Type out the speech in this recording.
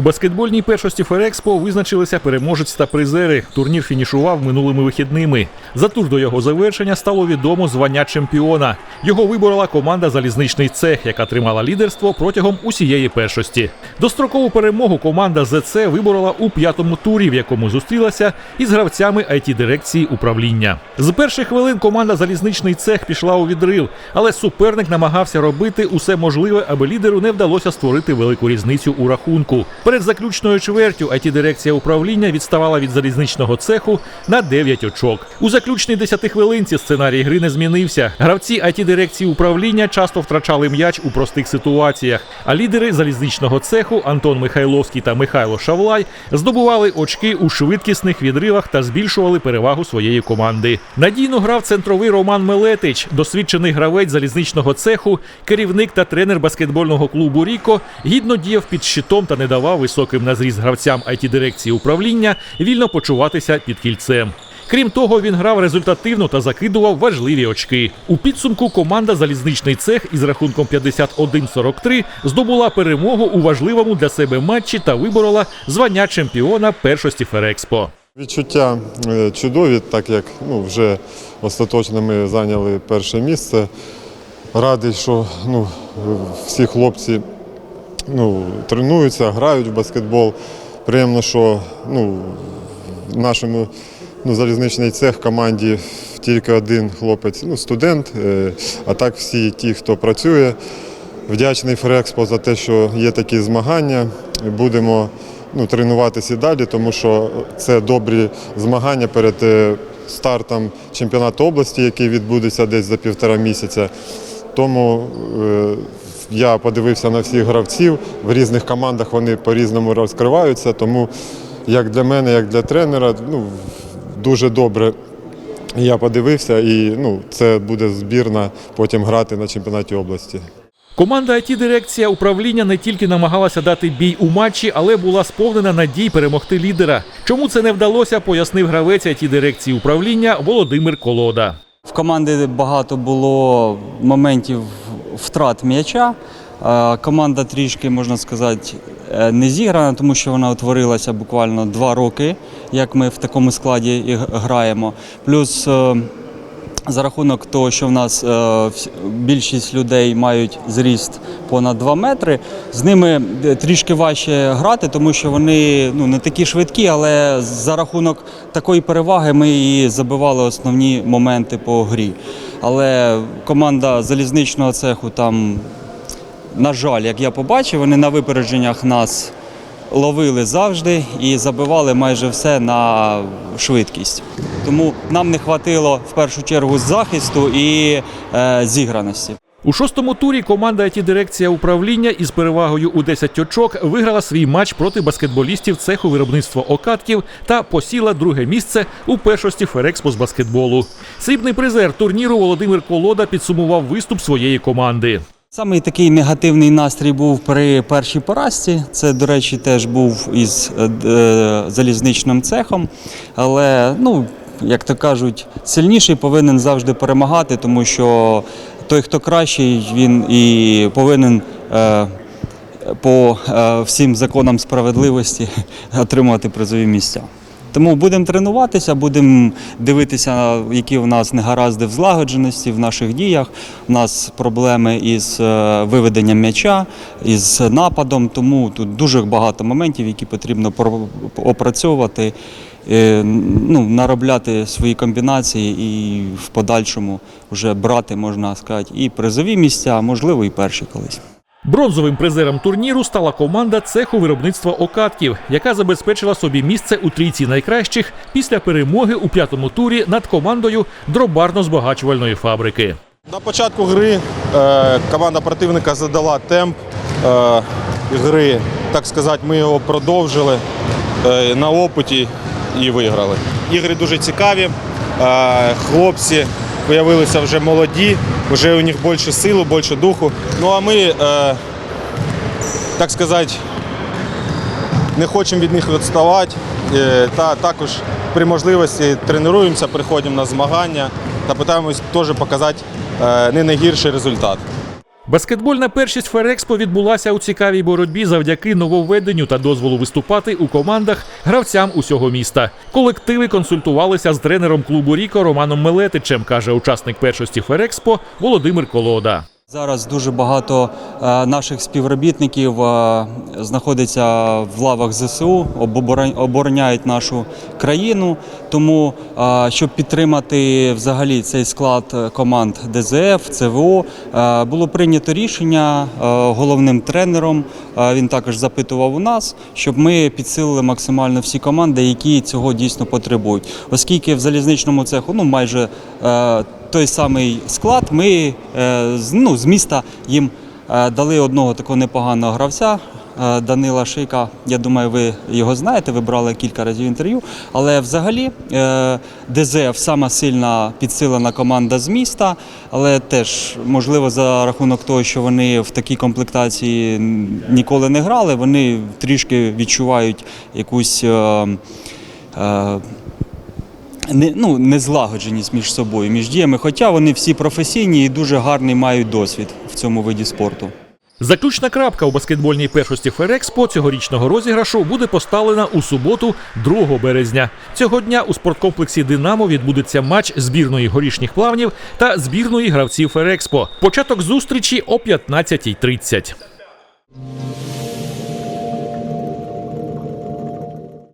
У баскетбольній першості Ферекспо визначилися переможець та призери. Турнір фінішував минулими вихідними. За тур до його завершення стало відомо звання чемпіона. Його виборола команда Залізничний цех, яка тримала лідерство протягом усієї першості. Дострокову перемогу команда ЗЦ виборола у п'ятому турі, в якому зустрілася із гравцями it дирекції управління. З перших хвилин команда Залізничний цех пішла у відрив, але суперник намагався робити усе можливе, аби лідеру не вдалося створити велику різницю у рахунку. Перед заключною чвертю it дирекція управління відставала від залізничного цеху на 9 очок. У заключній 10 хвилинці сценарій гри не змінився. Гравці it дирекції управління часто втрачали м'яч у простих ситуаціях. А лідери залізничного цеху Антон Михайловський та Михайло Шавлай здобували очки у швидкісних відривах та збільшували перевагу своєї команди. Надійно грав центровий Роман Мелетич, досвідчений гравець залізничного цеху, керівник та тренер баскетбольного клубу Ріко, гідно діяв під щитом та не давав високим на зріст гравцям it дирекції управління вільно почуватися під кільцем. Крім того, він грав результативно та закидував важливі очки. У підсумку команда Залізничний цех із рахунком 51-43 здобула перемогу у важливому для себе матчі та виборола звання чемпіона першості Ферекспо. Відчуття е, чудові, так як ну, вже остаточно ми зайняли перше місце. Радий, що ну, всі хлопці ну, тренуються, грають в баскетбол. Приємно, що ну, в нашому ну, залізничний цех команді тільки один хлопець, ну, студент, е, а так всі ті, хто працює. Вдячний Ферекспо за те, що є такі змагання. Будемо ну, тренуватися і далі, тому що це добрі змагання перед е, стартом чемпіонату області, який відбудеться десь за півтора місяця. Тому е, я подивився на всіх гравців. В різних командах вони по-різному розкриваються. Тому як для мене, як для тренера, ну, дуже добре. Я подивився, і ну, це буде збірна потім грати на чемпіонаті області. Команда it дирекція управління не тільки намагалася дати бій у матчі, але була сповнена надій перемогти лідера. Чому це не вдалося, пояснив гравець it дирекції управління Володимир Колода. В команди багато було моментів втрат м'яча. Е, Команда трішки, можна сказати, е, не зіграна, тому що вона утворилася буквально два роки, як ми в такому складі і граємо. Плюс е, за рахунок того, що в нас більшість людей мають зріст понад 2 метри, з ними трішки важче грати, тому що вони ну, не такі швидкі, але за рахунок такої переваги ми і забивали основні моменти по грі. Але команда залізничного цеху там, на жаль, як я побачив, вони на випередженнях нас ловили завжди і забивали майже все на швидкість. Тому нам не хватило в першу чергу захисту і е, зіграності. У шостому турі команда it дирекція управління із перевагою у 10 очок виграла свій матч проти баскетболістів цеху виробництва окатків та посіла друге місце у першості Ферекспо з баскетболу. Срібний призер турніру Володимир Колода підсумував виступ своєї команди. Самий такий негативний настрій був при першій поразці. Це, до речі, теж був із е, е, залізничним цехом. Але, ну, як то кажуть, сильніший повинен завжди перемагати, тому що той, хто кращий, він і повинен. е, по е, всім законам справедливості отримувати призові місця. Тому будемо тренуватися, будемо дивитися, які в нас негаразди в злагодженості в наших діях. У нас проблеми із е, виведенням м'яча, із нападом. Тому тут дуже багато моментів, які потрібно опрацьовувати, ну, наробляти свої комбінації і в подальшому вже брати, можна сказати, і призові місця, а можливо, і перші колись. Бронзовим призером турніру стала команда цеху виробництва окатків, яка забезпечила собі місце у трійці найкращих після перемоги у п'ятому турі над командою дробарно-збагачувальної фабрики. На початку гри е, команда противника задала темп е, гри. Так сказати, ми його продовжили е, на опиті і виграли. Ігри дуже цікаві. Е, хлопці виявилися вже молоді, вже у них більше сили, більше духу. Ну а ми, е, так сказати, не хочемо від них відставати. Е, Та також при можливості тренуємося, приходимо на змагання та питаємось теж показати не найгірший результат. Баскетбольна першість Ферекспо відбулася у цікавій боротьбі завдяки нововведенню та дозволу виступати у командах гравцям усього міста. Колективи консультувалися з тренером клубу Ріко Романом Мелетичем, каже учасник першості Ферекспо Володимир Колода. Зараз дуже багато е, наших співробітників е, знаходиться в лавах ЗСУ, оборон- обороняють нашу країну. Тому, е, щоб підтримати взагалі цей склад команд ДЗФ, ЦВО, було прийнято рішення головним тренером. Він також запитував у нас, щоб ми підсилили максимально всі команди, які цього дійсно потребують. Оскільки в залізничному цеху ну майже той самий склад. Ми е, ну, з міста їм е, дали одного такого непоганого гравця. е, Данила Шика, я думаю, ви його знаєте, ви брали кілька разів інтерв'ю. Але взагалі ДЗФ сама сильна підсилена команда з міста, але теж можливо за рахунок того, що вони в такій комплектації ніколи не грали, вони трішки відчувають якусь. Не, ну, незлагодженість між собою, між діями. Хоча вони всі професійні і дуже гарний мають досвід в цьому виді спорту. Заключна крапка у баскетбольній першості Ферекспо цьогорічного розіграшу буде поставлена у суботу, 2 березня. Цього дня у спорткомплексі Динамо відбудеться матч збірної горішніх плавнів та збірної гравців Ферекспо. Початок зустрічі о 15.30.